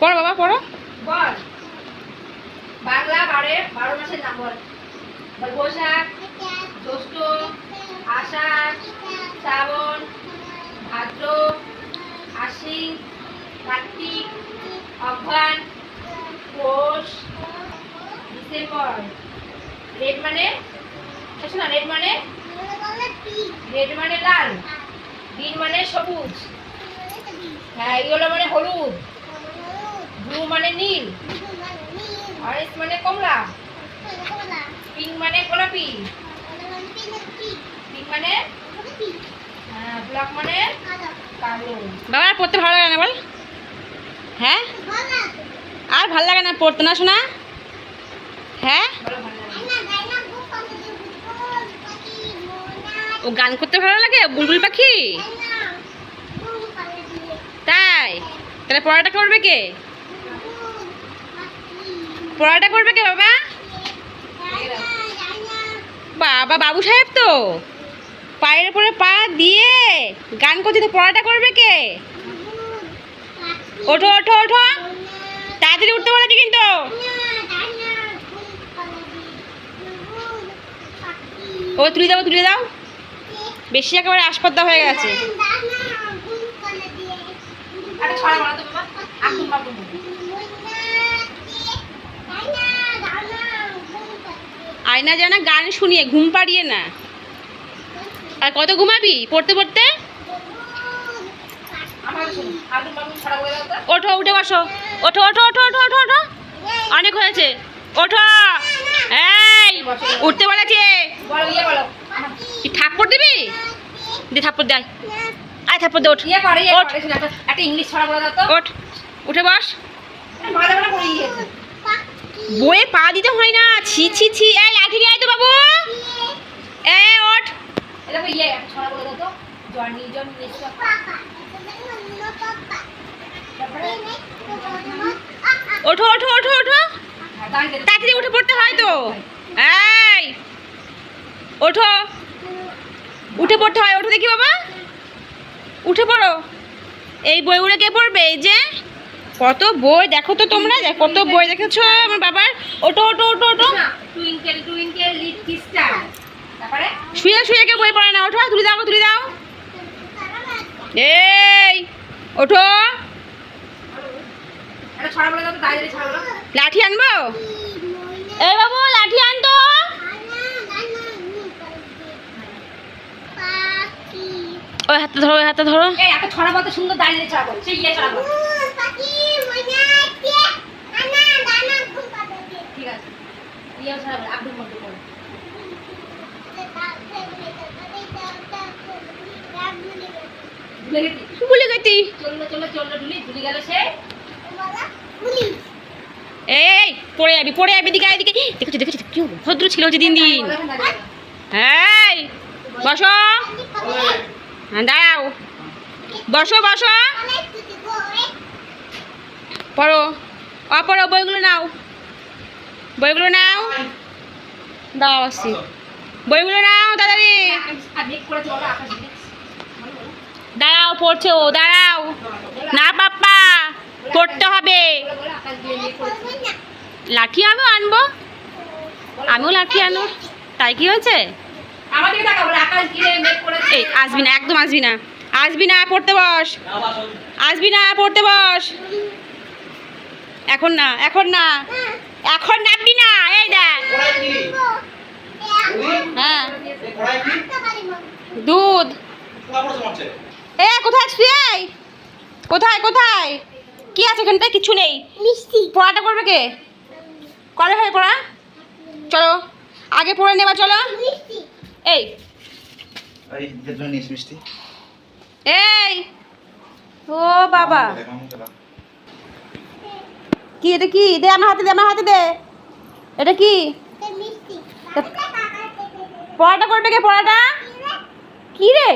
পড়ো বাবা, পড়ো। বল। বাংলা বারে বারো মাসের নাম বল বৈশাখ, জ্যৈষ্ঠ, আষাঢ়, শ্রাবণ, ভাদ্র, আশ্বিন, কার্তিক অঘ্রান পৌষ, ডিসেম্বর। রেড মানে শোনো রেড মানে? রেড মানে লাল গ্রিন মানে সবুজ। হ্যাঁ ইয়েলো মানে হলুদ। ব্লু মানে নীল? অরেঞ্জ মানে কমলা? পিঙ্ক মানে গোলাপি? পিঙ্ক মানে? হ্যাঁ ব্ল্যাক মানে কালো। বাবা পড়তে ভালো লাগে না বল। হ্যাঁ? আর ভালো লাগে না পড়তে, না শোনা? হ্যাঁ? ও গান করতে ভালো লাগে? বুলবুল পাখি? তাই? তাহলে পড়াটা করবে কে? পড়াটা করবে কে বাবা? বাবা, বাবু সাহেব তো। পায়ের উপরে পা দিয়ে গান করতে তো পড়াটা করবে কে? ওঠো ওঠো ওঠো। তাড়াতাড়ি উঠতে বলেছি কিন্তু। ও তুলে দাও তুলে দাও। বেশি একেবারে আসপদ্দা হয়ে গেছে। একটা ছড়া বাবা। আগুন বাবু আয়না যেন গান শুনিয়ে ঘুম পাড়িয়ে না। আর কত ঘুমাবি? পড়তে পড়তে? ওঠো উঠে বসো। ওঠো ওঠো ওঠো ওঠো ওঠো ওঠো। অনেক হয়েছে। ওঠো। এই উঠতে বলেছে। বলো বলো কি থাপ্পড় দিবি? দে থাপ্পড় দেয় আয়। থাপ্পড় দে ওঠ। ইয়ে ইয়ে ওঠ। উঠে বস। বইয়ে পা দিতে হয় না। ছি ছি ছি। এই লাঠি নিয়ে আয় তো বাবু। এ ওঠ। ইয়ে ওঠো ওঠো ওঠো ওঠো। তাড়াতাড়ি উঠে পড়তে হয় তো। এই। ওঠো। উঠে পড়তে হয়। ওঠো দেখি বাবা। উঠে পড়ো। এই বইগুলো কে পড়বে? এই যে কত বই দেখো তো তোমরা কত বই দেখেছ আমার বাবার? ওটো ওঠো ওঠো না টুইঙ্কেল টুইঙ্কেল লিটল স্টার তারপরে? শুয়ে শুয়ে কে বই পড়ে না ওঠো তুলে দাও তুলে দাও। এই ওঠো। তো লাঠি আনব? এই বাবু লাঠি আনতো ওই হাতে ধরো ওই হাতে ধরো। এই একটা ছড়া বলতে সুন্দর দাঁড়িয়ে ছড়া বল সেই ইয়ে ছড়া বল ঠিক আছে ইয়ে ছড়া বল আব্দুল মধ্যে বল গেল সে এই পড়ে যাবি পড়ে যাবি দিকে এদিকে। দেখেছি দেখেছি কি ভদ্র ছিল যে দিন দিন। এই বসো। হ্যাঁ, দাঁড়াও। বসো বসো। পড়ো। অপড়ো বইগুলো নাও। বইগুলো নাও। দাও আসছি। বইগুলো নাও তাড়াতাড়ি আকাশ করেছে বলো আকাশ দিকে দাঁড়াও পড়ছে ও দাঁড়াও। না পাপ্পা পড়তে হবে। লাঠি আমিও আনব। আমিও লাঠি আনো। তাই কি হয়েছে? এই আসবি না একদম আসবি না। আসবি না পড়তে বস। আসবি না পড়তে বস। এখন না এখন না। এখন নামবি না এই দেখ হ্যাঁ দুধ এ কোথায় তুই এই? কোথায় কোথায়? কি আছে এখানটায়? কিছু নেই। পড়াটা করবে কে? করে হয় পড়া? চলো আগে পড়ে নেবা চলো। এই। এই মিষ্টি। ও বাবা। কি এটা কি? দে আমার হাতে দে আমার হাতে দে। এটা কি? পড়াটা করবে কে পড়াটা? কি রে?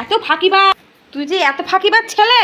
এত ফাঁকিবাজ। তুই যে এত ফাঁকিবাজ ছেলে?